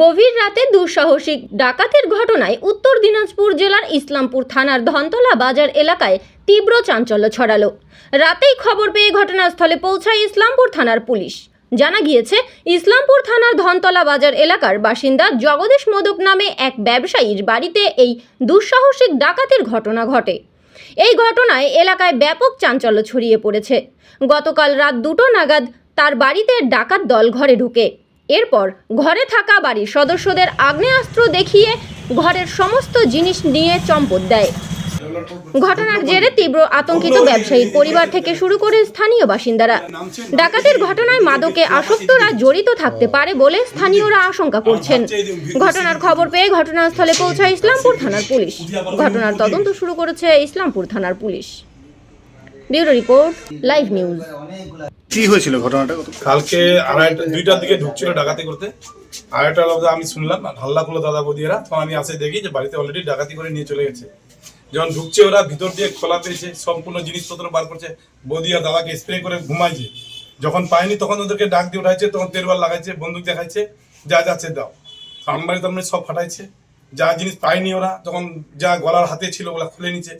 গভীর রাতে দুঃসাহসিক ডাকাতির ঘটনায় উত্তর দিনাজপুর জেলার ইসলামপুর থানার ধনতলা বাজার এলাকায় তীব্র চাঞ্চল্য ছড়ালো। রাতেই খবর পেয়ে ঘটনাস্থলে পৌঁছায় ইসলামপুর থানার পুলিশ। জানা গিয়েছে, ইসলামপুর থানার ধনতলা বাজার এলাকার বাসিন্দা জগদীশ মোদক নামে এক ব্যবসায়ীর বাড়িতে এই দুঃসাহসিক ডাকাতির ঘটনা ঘটে। এই ঘটনায় এলাকায় ব্যাপক চাঞ্চল্য ছড়িয়ে পড়েছে। গতকাল রাত দুটো নাগাদ তার বাড়িতে ডাকাত দল ঘরে ঢুকে। এরপর ঘরে থাকা বাড়ির সদস্যদের আগ্নেয়াস্ত্র দেখিয়ে ঘরের সমস্ত জিনিস নিয়ে চম্পট দেয়। ঘটনার জেরে তীব্র আতঙ্কিত ব্যবসায়ীর পরিবার থেকে শুরু করে স্থানীয় বাসিন্দারা। ডাকাতির ঘটনায় মাদকে আসক্তরা জড়িত থাকতে পারে বলে স্থানীয়রা আশঙ্কা করছেন। ঘটনার খবর পেয়ে ঘটনাস্থলে পৌঁছায় ইসলামপুর থানার পুলিশ। ঘটনার তদন্ত শুরু করেছে ইসলামপুর থানার police. Bureau report live news. কি হয়েছিল ঘটনাটা? কালকে আড়াইটা দুইটার দিকে ঢুকছিল ডাকাতি করতে। আড়াইটা লোক আমি শুনলাম হাল্লা করল দাদা বদিয়েরা তখন আমি আসে দেখি যে বাড়িতে অলরেডি ডাকাতি করে নিয়ে চলে গেছে। যখন ঢুকছে ওরা ভিতর দিয়ে খোলা পেয়েছে সম্পূর্ণ জিনিসপত্র বার করছে। বদিয়া দাদাকে স্প্রে করে ঘুমাইছে। যখন পায়নি তখন ওদেরকে ডাক দিয়ে উঠাইছে তখন তেরবার লাগাইছে বন্দুক দেখাইছে যা যাচ্ছে দাও। আমবাড়ি তারমানে সব ফাটাইছে। যা জিনিস পায়নি ওরা তখন যা গলার হাতে ছিল ওগুলা খুলে নিচ্ছে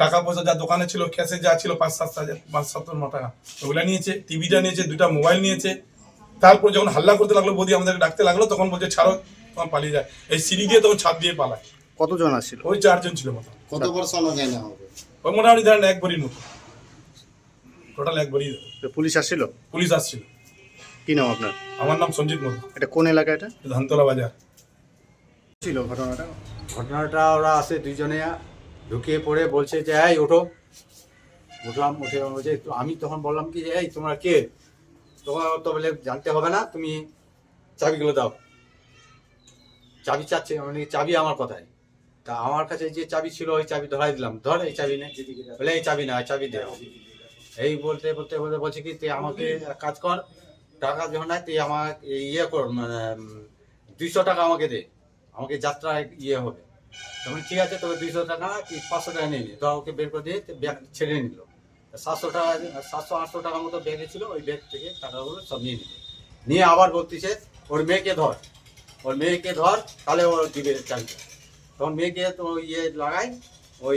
টাকা পয়সা যা দোকানে ছিল ক্যাশে যা ছিল পাঁচ সাত হাজার পাঁচ সত্তর ন টাকা। ওগুলা নিয়েছে টিভিটা নিয়েছে দুটা মোবাইল নিয়েছে। তারপর যখন হাল্লা করতে লাগল বদি আমাদেরকে ডাকতে লাগল তখন বলছে ছাড়ো তখন পালিয়ে যায়। এই সিঁড়ি দিয়ে তখন ছাদ দিয়ে পালায়। কতজন আসছিল? ওই চারজন ছিল মতো কত শোনা না হবে? ওই মোটামুটি ধরেন এক বড়ির মতো। টোটাল এক বড়ি তো পুলিশ আসছিল? পুলিশ আসছিল। কি নাম আপনার? আমার নাম সঞ্জিত মতো এটা কোন এলাকা এটা? ধানতলা বাজার। ছিল ঘটনাটা? ঘটনাটা ওরা আসে দুইজনে। ঢুকিয়ে পড়ে বলছে যে, এই, ওঠো। উঠলাম, উঠে বলছে আমি তখন বললাম কি যে, এই, তোমরা কে? ও তো বলে, জানতে হবে না, তুমি চাবিগুলো দাও। চাবি চাচ্ছে মানে চাবি আমার কথায়। তা আমার কাছে যে চাবি ছিল, ওই চাবি ধরাই দিলাম। ধর এই চাবি নেই বলে, এই চাবি না চাবি দে। এই বলতে বলতে বলতে বলছে কি, তুই আমাকে কাজ কর, টাকা যখন নাই তুই আমার ইয়ে কর মানে দুইশো টাকা আমাকে দে। আমাকে যাত্রা ইয়ে হবে। তখন ঠিক আছে তোকে দুইশো টাকা কি পাঁচশো টাকা নিয়ে নি। তো ওকে বের করে দিয়ে ব্যাগ ছেড়ে নিল। সাতশো টাকা, সাতশো আটশো টাকার মতো ব্যাগে ছিল, ওই ব্যাগ থেকে টাকাগুলো সব নিয়ে নিল। নিয়ে আবার বলতেছে, ওর মেয়েকে ধর, ওর মেয়েকে ধর, তাহলে ওর দিবে চাকরি তখন মেয়েকে তো ইয়ে লাগায়, ওই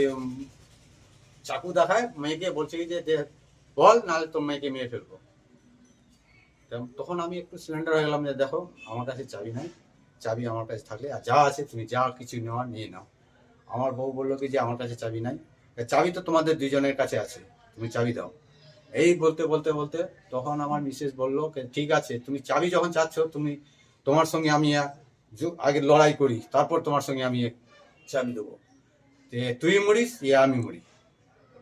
চাকু দেখায়, মেয়েকে বলছে যে বল, নাহলে তোর মেয়েকে মেরে ফেলব। তখন আমি একটু সিলিন্ডার হয়ে গেলাম যে, দেখো, আমার কাছে চাবি নাই। চাবি আমার কাছে থাকলে আর যা আছে তুমি যা কিছু নেওয়া নিয়ে নাও। আমার বউ বলল কি যে আমার কাছে চাবি নাই। চাবি তো তোমাদের দুজনের কাছে আছে তুমি চাবি দাও। এই বলতে বলতে বলতে তখন আমার মিসেস বলল ঠিক আছে তুমি চাবি যখন চাচ্ছ তুমি তোমার সঙ্গে আমি আগে লড়াই করি তারপর তোমার সঙ্গে আমি চাবি দেবো। তুই মরিস ইয়ে আমি মরি।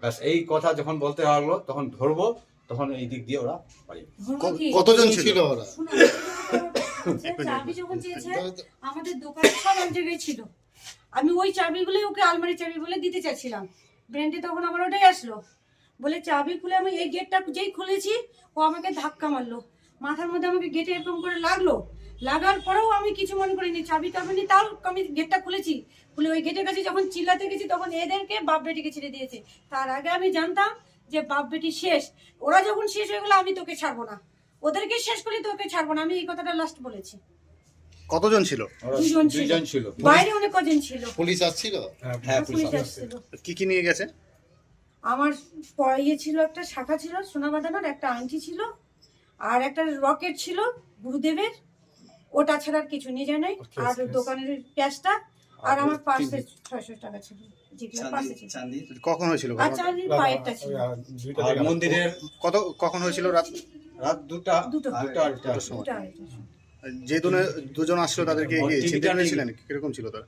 ব্যাস এই কথা যখন বলতে লাগল তখন ধরবো তখন এই দিক দিয়ে ওরা কতজন ছিল ওরা? চাবি যখন চেয়েছে আমাদের দোকানে সব এক জায়গায় ছিল। আমি ওই চাবিগুলোই ওকে আলমারি চাবি বলে দিতে চাচ্ছিলাম। ব্র্যান্ডে তখন আমার ওটাই আসলো। বলে চাবি খুলে আমি এই গেটটা যেই খুলেছি ও আমাকে ধাক্কা মারলো। মাথার মধ্যে আমাকে গেটে এরকম করে লাগল। লাগার পরেও আমি কিছু মনে করিনি। চাবি টাবিনি তাও আমি গেটটা খুলেছি। খুলে ওই গেটের কাছে যখন চিল্লাতে গেছি তখন এদেরকে বাপ বেটিকে ছেড়ে দিয়েছে। তার আগে আমি জানতাম যে বাপ বেটি শেষ। ওরা যখন শেষ হয়ে গেলো আমি তোকে ছাড়বো না। ওদেরকে শেষ করে তোকে ছাড়বো না। আমি এই কথাটা লাস্ট বলেছি। কতজন ছিল? দুজন ছিল। দুইজন ছিল। বাইরে অনেক কজন ছিল। পুলিশ আসছিল? হ্যাঁ পুলিশ পুলিশ আসছিল। কি কি নিয়ে গেছে? আমার ইয়ে ছিল একটা শাখা ছিল সোনা বাঁধানোর একটা আংটি ছিল আর একটা রকেট ছিল গুরুদেবের। ওটা ছাড়া আর কিছু নিয়ে যায় নাই। আর দোকানের ক্যাশটা আর আমার পার্সে ছয়শো টাকা ছিল। যেগুলো পার্সে কখন হয়েছিল? আর ঘটনা চাঁদির পায়েরটা ছিল। দুইটা আর মন্দিরের কত কখন হয়েছিল রাত? রাত দুটা দুটা আড়াইটার সময়। যে দুজন আসছিল তাদেরকে ওর চিনতে পেরেছিলেন কীরকম ছিল তারা?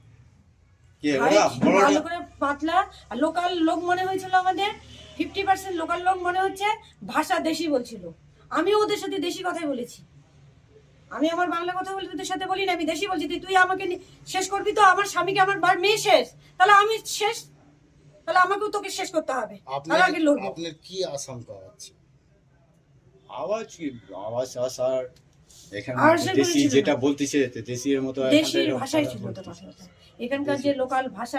কে? ভাই, ওরা বড় ভালো করে পাতলা। লোকাল লোক মনে হয়েছিল আমাদের। ফিফটি পার্সেন্ট লোকাল লোক মনে হচ্ছে ভাষা দেশি বলছিল। আমিও ওদের সাথে দেশি কথাই বলেছি। আমি আমার বাংলা কথা বলে তোদের সাথে বলি না আমি দেশি বলছি। তুই- তুই আমাকে শেষ করবি তো? আমার স্বামীকে আমার বার মেয়ে শেষ। তাহলে আমি শেষ? তাহলে আমাকেও তোকে শেষ করতে হবে। আপনার কি আশঙ্কা আছে? আওয়াজ কি? আওয়াজ আসার এখানে দেশি যেটা বলতেছে দেশির মতো কথা ছিল এখানকার যে লোকাল ভাষা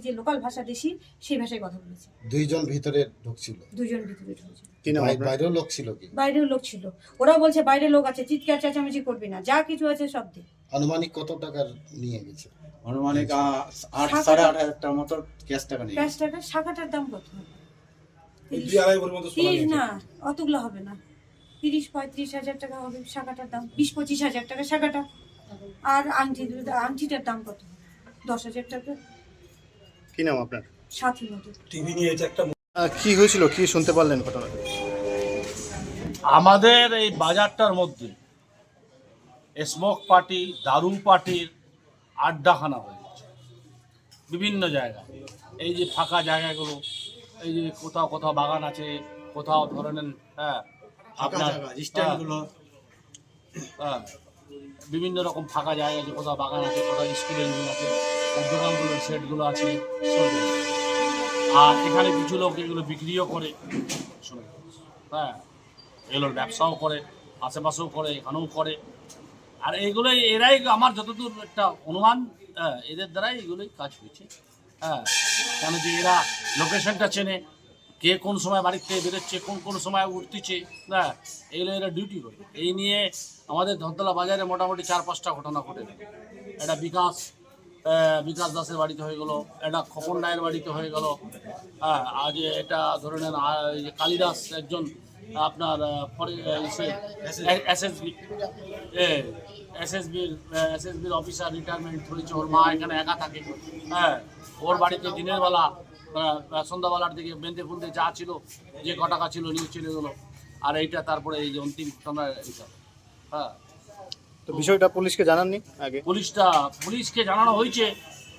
যে লোকাল ভাষা দেশি সেই ভাষায় কথা বলেছে। দুইজন ভিতরে ঢুকছিল। দুজন ভিতরে ঢুকেছে কি নাম বাই- আপনার? বাইরেও লোক ছিল কি? বাইরেও লোক ছিল। ওরা বলছে বাইরে লোক আছে চিৎকার চেঁচামেচি করবি না। যা কিছু আছে সব দে। আনুমানিক কত টাকার নিয়ে গেছে? আনুমানিক আট সাড়ে আট হাজার টাকার মতো ক্যাশ টাকা নিয়ে ক্যাশ টাকা শাখাটার দাম কত? দুই আড়াই মতো। না অতগুলো হবে না। তিরিশ পঁয়ত্রিশ হাজার টাকা হবে শাখাটার দাম বিশ পঁচিশ হাজার টাকা শাখাটা। আর আংটি আংটিটার দাম কত? দশ হাজার টাকা। কি নাম আপনার? সাথী মতো। টিভি নিয়েছে একটা কি হয়েছিল? কি শুনতে পারলেন ঘটনা আমাদের এই বাজারটার মধ্যে স্মোক পার্টি দারু পার্টির আড্ডাখানা হয়েছে বিভিন্ন জায়গা এই যে ফাঁকা জায়গাগুলো এই যে কোথাও কোথাও বাগান আছে কোথাও ধরে নেন হ্যাঁ আপনার স্ট্যান্ডগুলো। হ্যাঁ। বিভিন্ন রকম ফাঁকা জায়গা আছে কোথাও বাগান আছে কোথাও রুম আছে দোকানগুলোর সেটগুলো আছে আর এখানে কিছু লোক এগুলো বিক্রিও করে। হ্যাঁ এগুলোর ব্যবসাও করে আশেপাশেও করে এখানেও করে। আর এইগুলোই এরাই আমার যতদূর একটা অনুমান হ্যাঁ, এদের দ্বারাই এগুলোই কাজ হয়েছে। হ্যাঁ কেন যে এরা লোকেশনটা চেনে কে কোন সময় বাড়ির থেকে বেরোচ্ছে, কোন কোন সময় উঠতেছে হ্যাঁ এগুলো এরা ডিউটি করে এই নিয়ে আমাদের ধনতলা বাজারে মোটামুটি চার পাঁচটা ঘটনা ঘটে। একটা বিকাশ বিকাশ দাসের বাড়িতে হয়ে গেল একটা খোকন রায়ের বাড়িতে হয়ে গেল হ্যাঁ আজ এটা ধরে নেন কালিদাস একজন, আপনার এসএসবি এসএসবির এসএসবির অফিসার রিটায়ারমেন্ট হয়েছে, ওর মা এখানে একা থাকে হ্যাঁ ওর বাড়িতে দিনের বেলা সন্ধ্যাবেলার দিকে বেঁধে ফুলতে যা ছিল যে ক টাকা ছিল নিয়ে চলে গেলো। আর এইটা তারপরে এই যে অন্তিম ঘটনা এইটা। হ্যাঁ। তো বিষয়টা পুলিশকে জানাননি আগে? পুলিশটা পুলিশকে জানানো হয়েছে।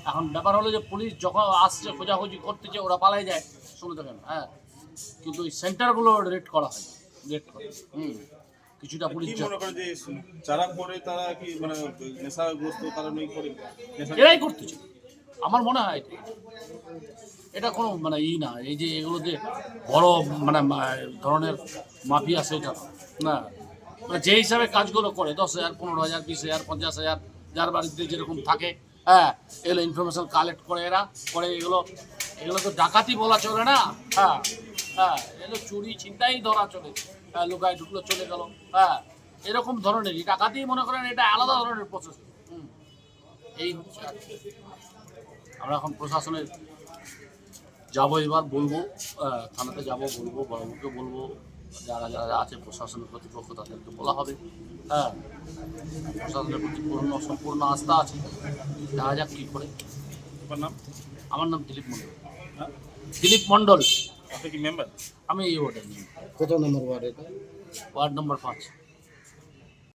এখন ব্যাপার হলো যে পুলিশ যখন আসছে খোঁজাখুঁজি করতেছে ওরা পালাই যায়। শুনে থাকেন হ্যাঁ। কিন্তু ওই সেন্টারগুলো রেড করা হয় রেড করে হুম। কিছুটা পুলিশ মনে যারা করে তারা কি মানে নেশাগ্রস্ত কারণেই করে? এরাই করতেছে। আমার মনে হয় এটা। কোনো মানে ই না, এই যে এগুলো যে বড় মানে ধরনের মাফিয়া সেটা না মানে যে হিসাবে কাজগুলো করে, দশ হাজার, পনেরো হাজার, বিশ হাজার, পঞ্চাশ হাজার, যার বাড়িতে যেরকম থাকে হ্যাঁ এগুলো ইনফরমেশন কালেক্ট করে এরা, করে এগুলো এগুলো তো ডাকাতি বলা চলে না হ্যাঁ হ্যাঁ এগুলো চুরি চিন্তাই ধরা চলে হ্যাঁ লুকায় ঢুকলো, চলে গেল হ্যাঁ এরকম ধরনেরই ডাকাতি মনে করেন এটা আলাদা ধরনের প্রসেস হুম, এই। আমরা এখন প্রশাসনের যাব এবার বলব থানাতে যাব বলব বড়বাবুকে বলব যারা যারা আছে প্রশাসনের কর্তৃপক্ষ তাদেরকে বলা হবে। হ্যাঁ প্রশাসনের প্রতি পূর্ণ সম্পূর্ণ আস্থা আছে। দেখা যাক কী করে। আপনার নাম? আমার নাম দিলীপ মণ্ডল। দিলীপ মণ্ডল। আপনি কি মেম্বার আমি এই ওয়ার্ডের কত নম্বর ওয়ার্ড এটা? ওয়ার্ড নম্বর পাঁচ।